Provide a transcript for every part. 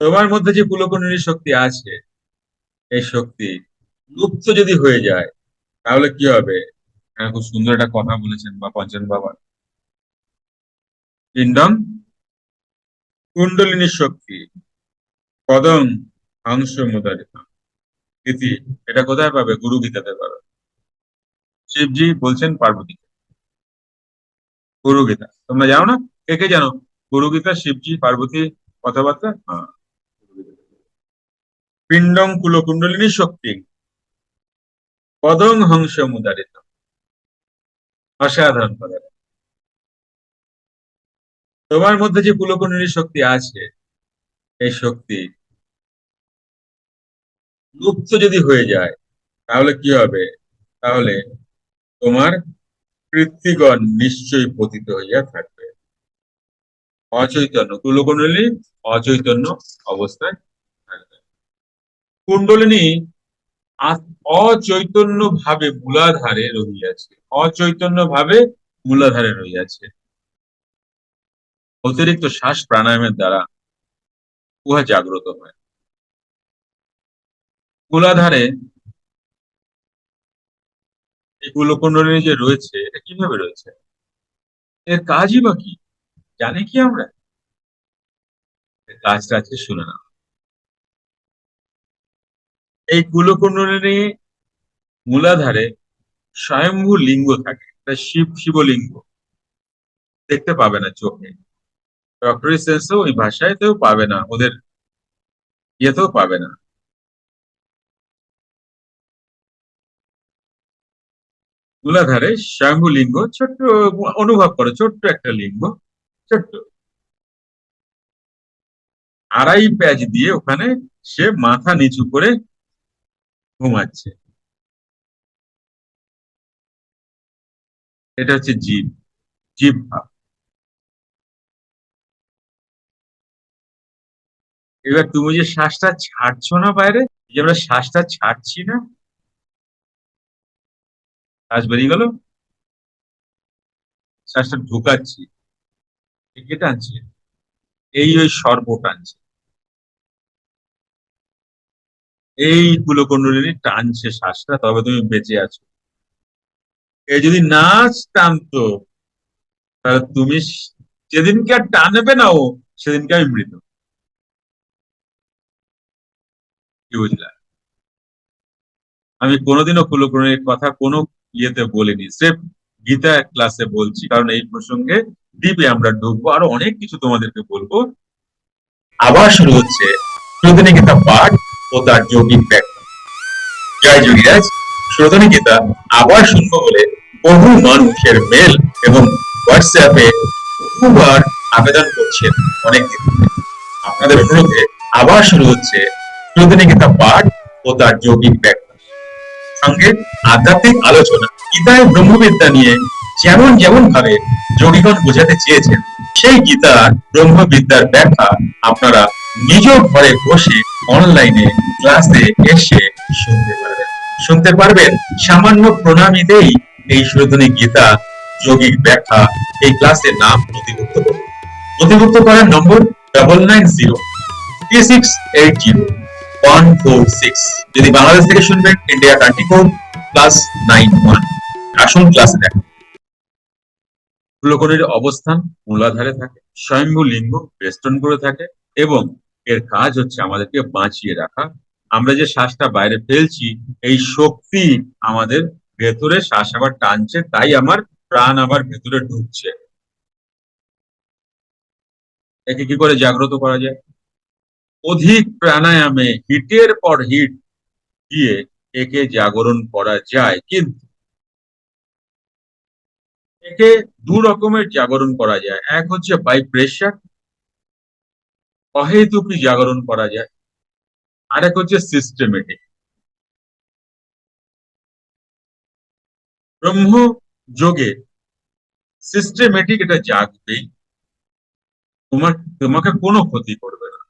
তোমার মধ্যে যে কুলকুণ্ডলী শক্তি আছে, এই শক্তি লুপ্ত যদি হয়ে যায়, তাহলে কি হবে? হ্যাঁ খুব সুন্দর একটা কথা বলেছেন বা পঞ্চন বাবা। পিণ্ডম কুণ্ডলিনী শক্তি, পদং হংস মুদারিত। এটা কোথায় পাবে? গুরু গীতাতে পাবে। শিবজি বলছেন পার্বতী গুরু গীতা তোমরা জানো না? কে কে জানো? গুরু গীতা শিবজি, পার্বতী, কথাবার্তা? হ্যাঁ। পিণ্ডং কুলকুণ্ডলিনী শক্তি। পদং হংস মুদারিত অসাধারণ তোমার মধ্যে যে কুলকুণ্ডলী শক্তি আছে, এই শক্তি লুপ্ত যদি হয়ে যায়, তাহলে কি হবে? তাহলে তোমার কৃত্তিগণ নিশ্চয়ই পতিত হইয়া থাকবে। অচৈতন্য কুলকুণ্ডলী অচৈতন্য অবস্থায় কুণ্ডলিনী অচৈতন্য ভাবে মূলাধারে রহিয়াছে। অচৈতন্য ভাবে মূলাধারে রহিয়াছে। অতিরিক্ত শ্বাস প্রাণায়ামের দ্বারা উহা জাগ্রত হয়। মূলাধারে এই কুলকুণ্ডলিনী যে রয়েছে, এটা কীভাবে রয়েছে? এর কাজই বা কি? জানি কি আমরা? কাজটা আছে শুনে না এই কুলকুণ্ডলিনী মূলাধারে স্বয়ম্ভু লিঙ্গ থাকে শিব, শিবলিঙ্গ। দেখতে পাবে না চোখে। ডক্টরি সেন্সও ওই ভাষায়তেও পাবে না, ওদের ইয়েতেও পাবে না। মূলাধারে স্বয়ম্ভু লিঙ্গ, ছোট্ট অনুভব করে, ছোট্ট একটা লিঙ্গ, ছোট্ট। আড়াই প্যাচ দিয়ে ওখানে সে মাথা নিচু করে ঘুমাচ্ছে। এটা হচ্ছে জীব জীব ভাব। এবার তুমি যে শ্বাসটা ছাড়ছো না বাইরে যে আমরা শ্বাসটা ছাড়ছি না, শ্বাস বেরিয়ে গেল? শ্বাসটা ঢুকাচ্ছি। টানছে? এই ওই সর্ব টানছে। এই কুলকুণ্ডলিনী টানছে শ্বাসটা, তবে তুমি বেঁচে আছো। এ যদি নাচ টানতো, তাহলে তুমি যেদিনকে আর টানবে না ও, সেদিনকে আমি মৃত। কি বুঝলা? আমি কোনোদিনও কুলকুণ্ডলীর কথা কোনো ইয়েতে বলিনি, স্রেফ গীতা ক্লাসে বলছি, কারণ এই প্রসঙ্গে দ্বীপে আমরা ঢুকবো, আরও অনেক কিছু তোমাদেরকে বলব। আবার শুরু হচ্ছে শ্রোতনী গীতা পাঠ। ও তার যৌগিক ব্যাখ্যা জয় যোগীরাজ শ্রোতনী গীতা আবার শুনব বলে বহু মানুষের মেল এবং হোয়াটসঅ্যাপে বহুবার আবেদন করছেন অনেকদিন আপনাদের অনুরোধে আবার শুরু হচ্ছে শ্রোতনী গীতা পাঠ ও তার যৌগিক ব্যাখ্যা সঙ্গে আধ্যাত্মিক আলোচনা, গীতায় ব্রহ্মবিদ্যা নিয়ে যেমন যেমন ভাবে যোগীগণ বোঝাতে চেয়েছেন, সেই গীতার ব্রহ্মবিদ্যার ব্যাখ্যা আপনারা নিজ ঘরে বসে অনলাইনে ক্লাসে এসে শুনতে পারবেন। শুনতে পারবেন সামান্য প্রণামীতেই এই সুরধনী গীতা, যোগিক ব্যাখ্যা, এই ক্লাসের নাম নথিভুক্ত করুন। নথিভুক্ত করার নম্বর double nine zero three six eight zero one four six যদি বাংলাদেশ থেকে শুনবেন India country code plus nine one আসুন ক্লাসে দেখেন। অবস্থান মূলাধারে থাকে, স্বয়ম্ভু লিঙ্গ বেষ্টন করে থাকে এবং এর কাজ হচ্ছে আমাদেরকে বাঁচিয়ে রাখা। আমরা যে শ্বাসটা বাইরে ফেলছি, এই শক্তি আমাদের ভেতরে শ্বাস আবার টানছে, তাই আমার প্রাণ আবার ভেতরে ঢুকছে। একে কি করে জাগ্রত করা যায়? অধিক প্রাণায়ামে, হিটের পর হিট দিয়ে একে জাগরণ করা যায়, কিন্তু একে দু রকমের জাগরণ করা যায়। এক হচ্ছে বাই প্রেশার অহেতুকি জাগরণ করা যায়। আরেক হচ্ছে সিস্টেমেটিক ব্রহ্ম যোগে সিস্টেমেটিক এটা জাগবেই। তোমার, তোমাকে কোনো ক্ষতি করবে না।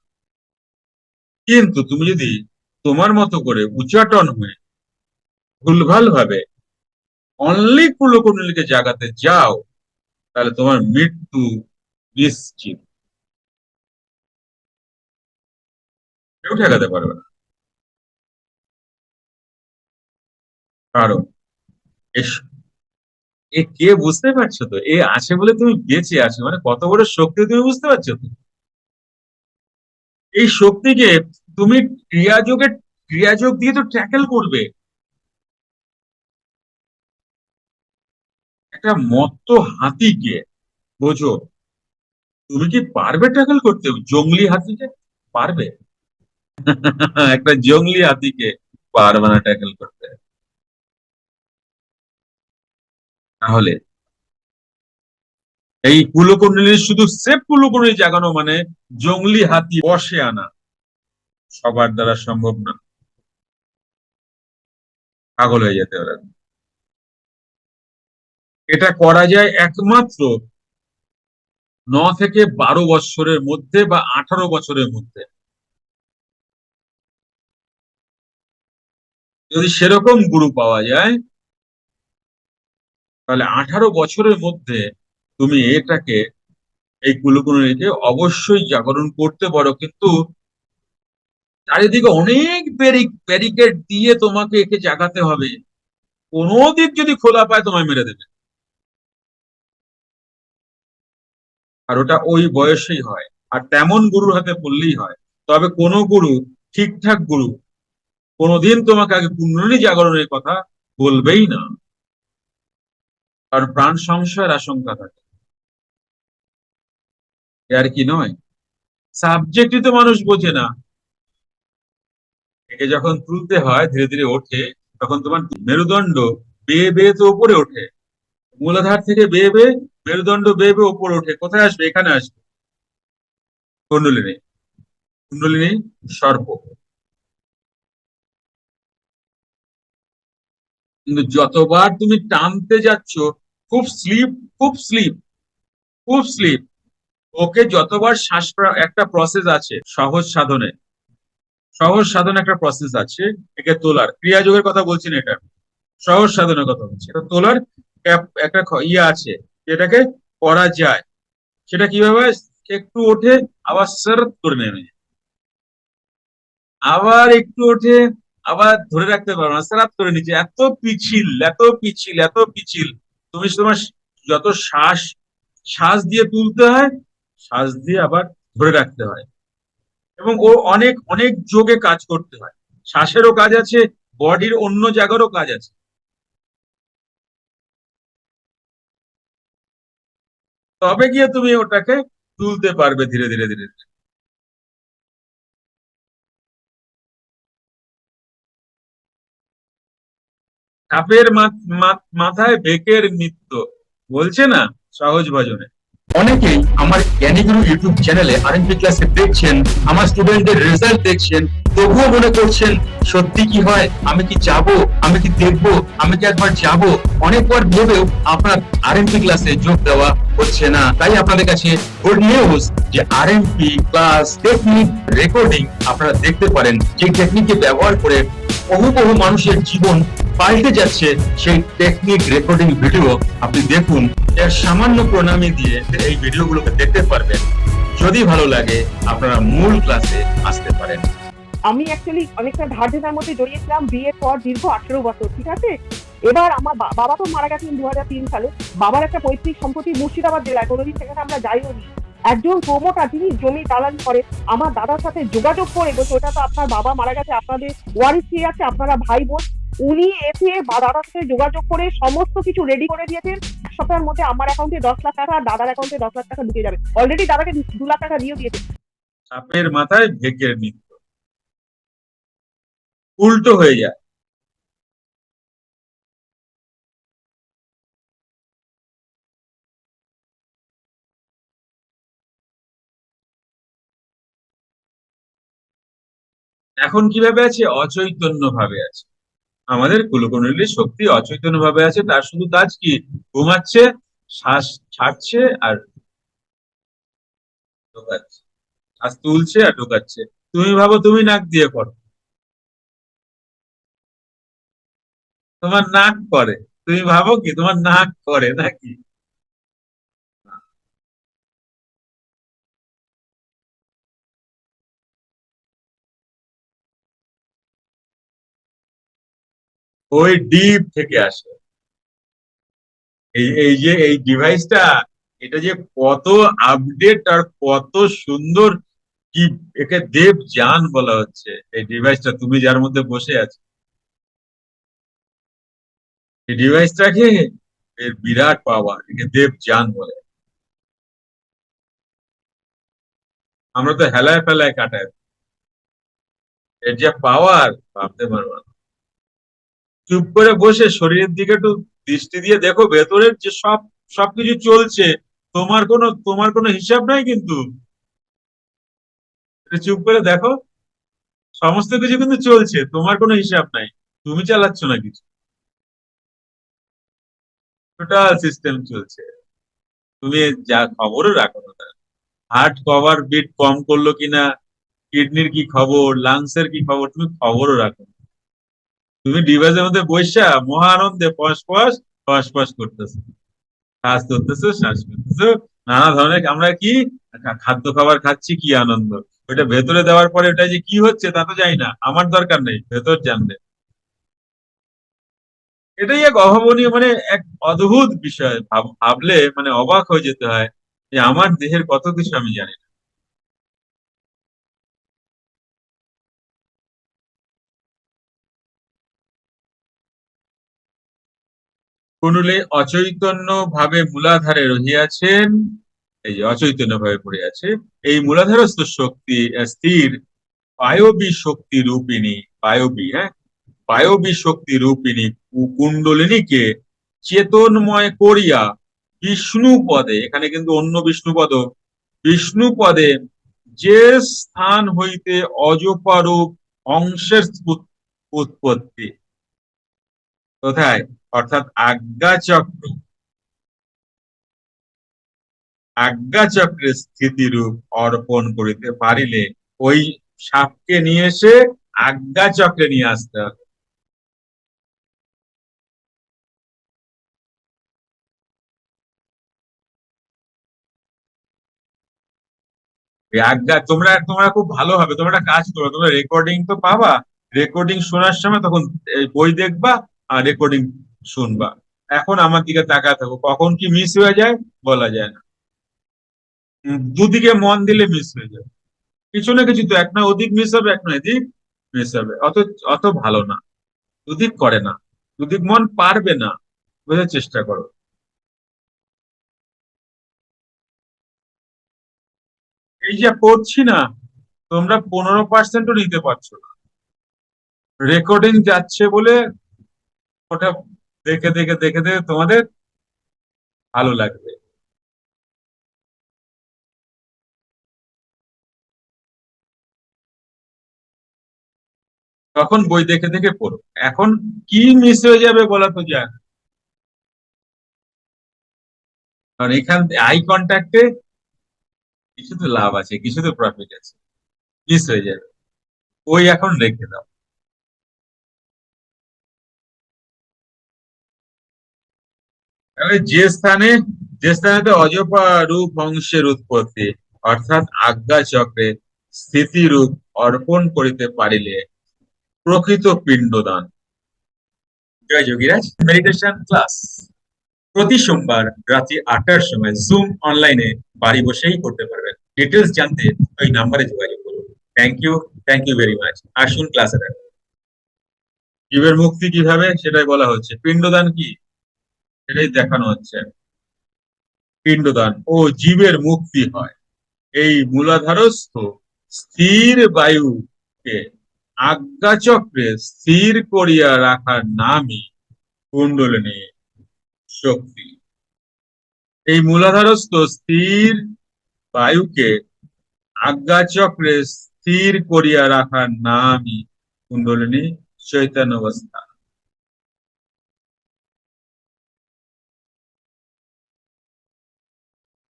কিন্তু তুমি যদি তোমার মতো করে উচ্চাটন হয়ে ভুলভাল ভাবে অনলি কুলকুণ্ডলীকে জাগাতে যাও, তাহলে তোমার মৃত্যু নিশ্চিত। কেউ ঠেকাতে পারবে না। কারণ এ কে বুঝতে পারছ তো? এ আছে বলে তুমি বেঁচে আছো। মানে কত বড় শক্তি তুমি বুঝতে পারছ তো? এই শক্তিকে তুমি ক্রিয়াযোগের ক্রিয়াযোগ দিয়ে তো ট্যাকেল করবে। একটা মত্ত হাতিকে বোঝো। তুমি কি পারবে ট্যাকেল করতে? জঙ্গলি হাতিকে পারবে? একটা জঙ্গলি হাতিকে পারবে না ট্যাকেল করতে। তাহলে এই কুলকুণ্ডলী শুধু সেফ কুলকুণ্ডলী জাগানো মানে জঙ্গলি হাতি বসে আনা সবার দ্বারা সম্ভব না। পাগল হয়ে যেতে পারে এটা করা যায় একমাত্র ন থেকে বারো বছরের মধ্যে বা আঠারো বছরের মধ্যে। যদি সেরকম গুরু পাওয়া যায়, তাহলে আঠারো বছরের মধ্যে তুমি এটাকে, এই কুলকুণ্ডলীকে অবশ্যই জাগরণ করতে পারো। কিন্তু চারিদিকে অনেক ব্যারিকেড দিয়ে তোমাকে একে জাগাতে হবে। কোনো দিক যদি খোলা পায়, তোমায় মেরে দেবে। আর ওটা ওই বয়সেই হয়। আর তেমন গুরুর হাতে পড়লেই হয়। তবে কোনো গুরু, ঠিকঠাক গুরু কোনোদিন তোমাকে আগে কুণ্ডলী জাগরণের কথা বলবেই না। কারণ প্রাণ সংশয়ের আশঙ্কা থাকে। আর কি নয়। সাবজেক্টই তো মানুষ বোঝে না। একে যখন তুলতে হয়, ধীরে ধীরে ওঠে, তখন তোমার মেরুদণ্ড বেয়ে বেয়ে তো উপরে ওঠে। মূলাধার থেকে বেয়ে বেয়ে, মেরুদণ্ড বেয়ে বেয়ে উপরে ওঠে। কোথায় আসবে? এখানে আসবে। কুণ্ডলিনী। কুণ্ডলিনী সর্প। কিন্তু যতবার তুমি টানতে যাচ্ছ, খুব স্লিপ খুব স্লিপ খুব স্লিপ ওকে যতবার শ্বাস একটা প্রসেস আছে, সহজ সাধনে, সহজ সাধন একটা প্রসেস আছে, একে তোলার, ক্রিয়াযোগের কথা বলছি না এটা, সহজ সাধনের কথা বলছি। এটা তোলার একটা ইয়ে আছে, যেটাকে করা যায়, সেটা কীভাবে একটু ওঠে, আবার সারত করে নেমে আবার একটু ওঠে আবার ধরে রাখতে পারো না, সারাত করে নিচে এত পিছিল এত পিছিল এত পিছিল। তুমি তোমার যত শ্বাস শ্বাস দিয়ে তুলতে হয়, শ্বাস দিয়ে আবার ধরে রাখতে হয়। এবং ও অনেক অনেক যোগে কাজ করতে হয়। শ্বাসেরও কাজ আছে, বডির অন্য জায়গারও কাজ আছে। তবে গিয়ে তুমি ওটাকে তুলতে পারবে ধীরে ধীরে ধীরে ধীরে। সাপের মাথায় বেকের নৃত্য। বলছে না সহজ ভজনে। অনেকেই আমার জ্ঞানীগুরু ইউটিউব চ্যানেলে আরএনপি ক্লাসে দেখছেন, আমার স্টুডেন্টদের রেজাল্ট দেখছেন, তবুও মনে করছেন, সত্যি কি হয়? আমি কি যাব? আমি কি দেখব? আমি কি একবার যাব? অনেকবার ভেবেও আপনার আরএনপি ক্লাসে যোগ দেওয়া হচ্ছে না। তাই আপনাদের কাছে গুড নিউজ যে আরএনপি ক্লাস টেকনিক রেকর্ডিং আপনারা দেখতে পারেন, যে টেকনিককে ব্যবহার করে বহু বহু মানুষের জীবন পাল্টে যাচ্ছে সেই টেকনিক রেকর্ডিং ভিডিও আপনি দেখুন, এর সামান্য প্রণামী দিয়ে এই ভিডিওগুলোকে দেখতে পারবেন। যদি ভালো লাগে, আপনারা মূল ক্লাসে আসতে পারেন। আমি অ্যাকচুয়ালি অনেকটা ধার ধার মধ্যে জড়িয়েছিলাম বিয়ের পর দীর্ঘ আঠেরো বছর, ঠিক আছে? এবার আমার বাবা তো মারা গেছেন দু হাজার তিন সালে। বাবার একটা পৈতৃক সম্পত্তি মুর্শিদাবাদ জেলায়, কোনোদিন সেখানে আমরা যাইও নি। একজন প্রমোটার যিনি জমি দালালি করে, আমার দাদার সাথে যোগাযোগ করে বলছে ওটা তো আপনার বাবা মারা গেছে, আপনাদের ওয়ারিস আছে আপনারা ভাই বোন। উনি এসে দাদার সাথে যোগাযোগ করে সমস্ত কিছু রেডি করে দিয়েছেন। এক সপ্তাহের মধ্যে আমার অ্যাকাউন্টে দশ লাখ টাকা দাদার অ্যাকাউন্টে দশ লাখ টাকা ঢুকে যাবে। অলরেডি দাদাকে দু লাখ টাকা দিয়ে দিয়েছে। সাপের মাথায় নৃত্য উল্টো হয়ে যায়। এখন কীভাবে আছে? অচৈতন্য ভাবে আছে। আমাদের কুলকুণ্ডলীর শক্তি অচৈতন্য ভাবে আছে, তার শুধু কাজ কি? ঘুমাচ্ছে, শ্বাস ছাড়ছে আর ঢোকাচ্ছে। শ্বাস তুলছে আর ঢোকাচ্ছে। তুমি ভাবো, তুমি নাক দিয়ে করো তোমার নাক করে তুমি ভাবো কি, তোমার নাক করে নাকি? ওই ডিপ থেকে আসে। এই এই যে, এই ডিভাইসটা, এটা যে কত আপডেট আর কত সুন্দর কি একে দেব জান বলা হচ্ছে। এই ডিভাইসটা তুমি যার মধ্যে বসে আছো। এই ডিভাইসটাকে এর বিরাট পাওয়ার, একে দেব জান বলে। আমরা তো হেলায় ফেলায় কাটাই। এর যে পাওয়ার, ভাবতে পারব না। চুপ করে বসে শরীরের দিকে একটু দৃষ্টি দিয়ে দেখো, ভেতরের যে সব, সবকিছু চলছে, তোমার কোনো তোমার কোনো হিসাব নাই কিন্তু। চুপ করে দেখো, সমস্ত কিছু কিন্তু চলছে, তোমার কোনো হিসাব নাই, তুমি চালাচ্ছ না কিছু। টোটাল সিস্টেম চলছে। তুমি যা খবরও রাখো না হার্ট কভার বিট কম করল কিনা, কিডনির কি খবর লাংস এর কি খবর, তুমি খবরও রাখো না। তুমি ডিভাইসের মধ্যে বৈশা মহা আনন্দে ফস ফস ফস ফস করতেছো। শ্বাস ধরতেছো শ্বাস করতেছো নানা ধরনের আমরা কি খাদ্য খাবার খাচ্ছি, কি আনন্দ। ওটা ভেতরে দেওয়ার পরে ওটা যে কি হচ্ছে তা তো জানি না। আমার দরকার নেই, ভেতর জানবে এটাই এক অভাবনীয় মানে এক অদ্ভুত বিষয়। ভাব- ভাবলে মানে অবাক হয়ে যেতে হয় যে আমার দেহের কত কিছু আমি জানি না। কুণ্ডলে অচৈতন্য ভাবে মূলাধারে রহিয়াছেন। এই যে অচৈতন্য ভাবে পড়ে আছে, এই মূলাধারস্থ শক্তি স্থির বায়বী শক্তি রূপিণী, বায়বী হ্যাঁ? বায়বী শক্তি রূপিণী কুণ্ডলিনীকে চেতনময় করিয়া বিষ্ণু পদে, এখানে কিন্তু অন্য বিষ্ণু পদ, বিষ্ণু পদে যে স্থান হইতে অজপারূপ অংশের উৎপত্তি। কোথায়? অর্থাৎ আজ্ঞা চক্র। আজ্ঞা চক্রের স্থিতিরূপ অর্পণ করিতে পারিলে ওই সাপকে নিয়ে এসে আজ্ঞা চক্রে নিয়ে আসতে হবে। আজ্ঞা তোমরা তোমরা খুব ভালো হবে, তোমরা একটা কাজ করো, তোমরা রেকর্ডিং তো পাবা রেকর্ডিং শোনার সময় তখন বই দেখবা, আর রেকর্ডিং শুনবা। এখন আমার দিকে তাকা থাকো। কখন কি মিস হয়ে যায়, বলা যায় না। দুদিকে মন দিলে মিস হয়ে যায়। কিছু না কিছু তো, এক না ওদিক মিস হবে, এক না এদিক মিস হবে। অত অত ভালো না। দুদিক করে না। দুদিক মন পারবে না। বোঝার চেষ্টা করো। এই যে পড়ছি না, তোমরা পনেরো পার্সেন্টও নিতে পারছ না। রেকর্ডিং যাচ্ছে বলে ওটা দেখে দেখে দেখে দেখে তোমাদের ভালো লাগবে। তখন বই দেখে দেখে পড়ো। এখন কি মিস হয়ে যাবে বলা তো যায় কারণ এখান আই কন্ট্যাক্টে কিছু তো লাভ আছে কিছু তো প্রফিট আছে। মিস হয়ে যাবে। ওই এখন রেখে দাও। যে স্থানে যে স্থানে অজপা রূপ অংশের উৎপত্তি, অর্থাৎ আজ্ঞা চক্রে স্থিতি রূপ অর্পণ করিতে পারিলে প্রকৃত পিণ্ডদান। জয় যোগীরাজ মেডিটেশন ক্লাস প্রতি সোমবার রাত্রি আটটার সময় জুম অনলাইনে বাড়ি বসেই করতে পারবেন। ডিটেলস জানতে ওই নাম্বারে যোগাযোগ করুন। Thank you thank you very much আসুন ক্লাসে দেখুন জীবের মুক্তি কীভাবে, সেটাই বলা হচ্ছে। পিণ্ডদান কি? সেটাই দেখানো হচ্ছে। পিণ্ডদান। ও জীবের মুক্তি হয়। এই মূলাধারস্থ স্থির বায়ুকে আজ্ঞাচক্রে স্থির করিয়া রাখার নামই কুণ্ডলিনী শক্তি। এই মূলাধারস্থ স্থির বায়ুকে আজ্ঞাচক্রে স্থির করিয়া রাখার নামই কুণ্ডলিনী চৈতন্য অবস্থা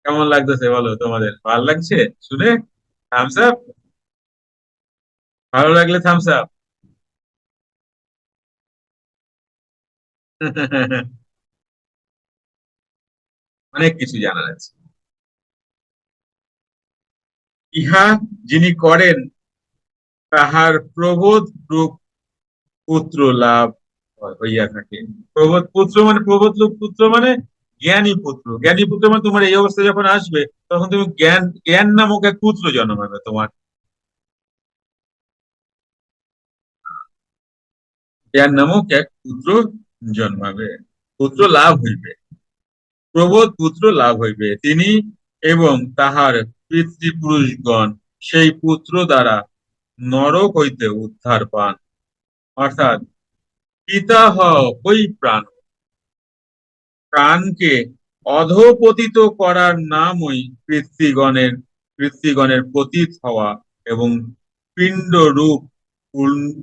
কেমন লাগতেছে বলো তোমাদের? ভালো লাগছে? শুনে? থামস আপ ভালো লাগলে থামস আপ অনেক কিছু জানার আছে ইহা যিনি করেন, তাহার প্রবোধ রূপ পুত্র লাভ হইয়া থাকে। প্রবোধ পুত্র মানে প্রবোধ রূপ পুত্র মানে জ্ঞানী পুত্র। জ্ঞানী পুত্র মানে তোমার এই অবস্থা যখন আসবে, তখন তুমি জ্ঞান জ্ঞান নামক এক পুত্র জন্মাবে তোমার। জ্ঞান নামক এক পুত্র জন্মাবে পুত্র লাভ হইবে। প্রবোধ পুত্র লাভ হইবে। তিনি এবং তাহার পিতৃপুরুষগণ সেই পুত্র দ্বারা নরক হইতে উদ্ধার পান। অর্থাৎ পিতা হই প্রাণ। প্রাণকে অধপতিত করার নামই পিতৃগণের পিতৃগণের পতিত হওয়া এবং পিণ্ড রূপ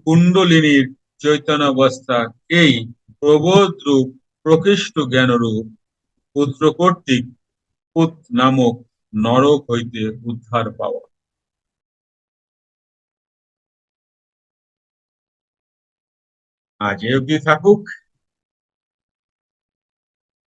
কুণ্ডলিনীর চৈতন্যাবস্থাকেই প্রবোধ রূপ প্রকৃষ্ট জ্ঞান রূপ পুত্র কর্তৃক পুত নামক নরক হইতে উদ্ধার পাওয়া। আজ এ অবধি থাকুক।